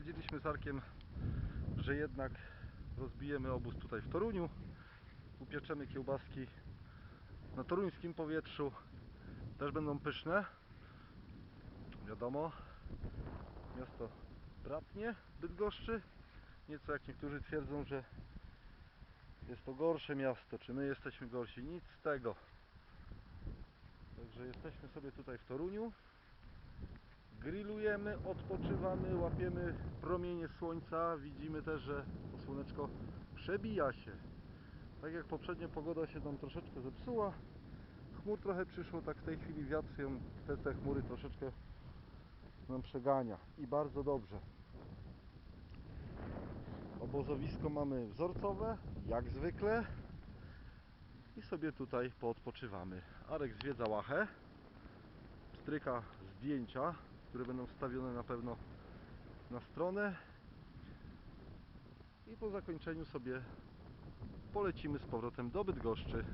stwierdziliśmy z Arkiem, że jednak rozbijemy obóz tutaj w Toruniu. Upieczemy kiełbaski na toruńskim powietrzu. Też będą pyszne. Wiadomo, miasto bratnie Bydgoszczy. Nieco jak niektórzy twierdzą, że jest to gorsze miasto, czy my jesteśmy gorsi. Nic z tego. Także jesteśmy sobie tutaj w Toruniu. Grillujemy, odpoczywamy, łapiemy promienie słońca. Widzimy też, że to słoneczko przebija się. Tak jak poprzednio pogoda się nam troszeczkę zepsuła. Chmur trochę przyszło, tak w tej chwili wiatr ją, te, te chmury troszeczkę nam przegania. I bardzo dobrze. Obozowisko mamy wzorcowe, jak zwykle. I sobie tutaj poodpoczywamy. Arek zwiedza łachę. Stryka zdjęcia, które będą wstawione na pewno na stronę. I po zakończeniu sobie polecimy z powrotem do Bydgoszczy.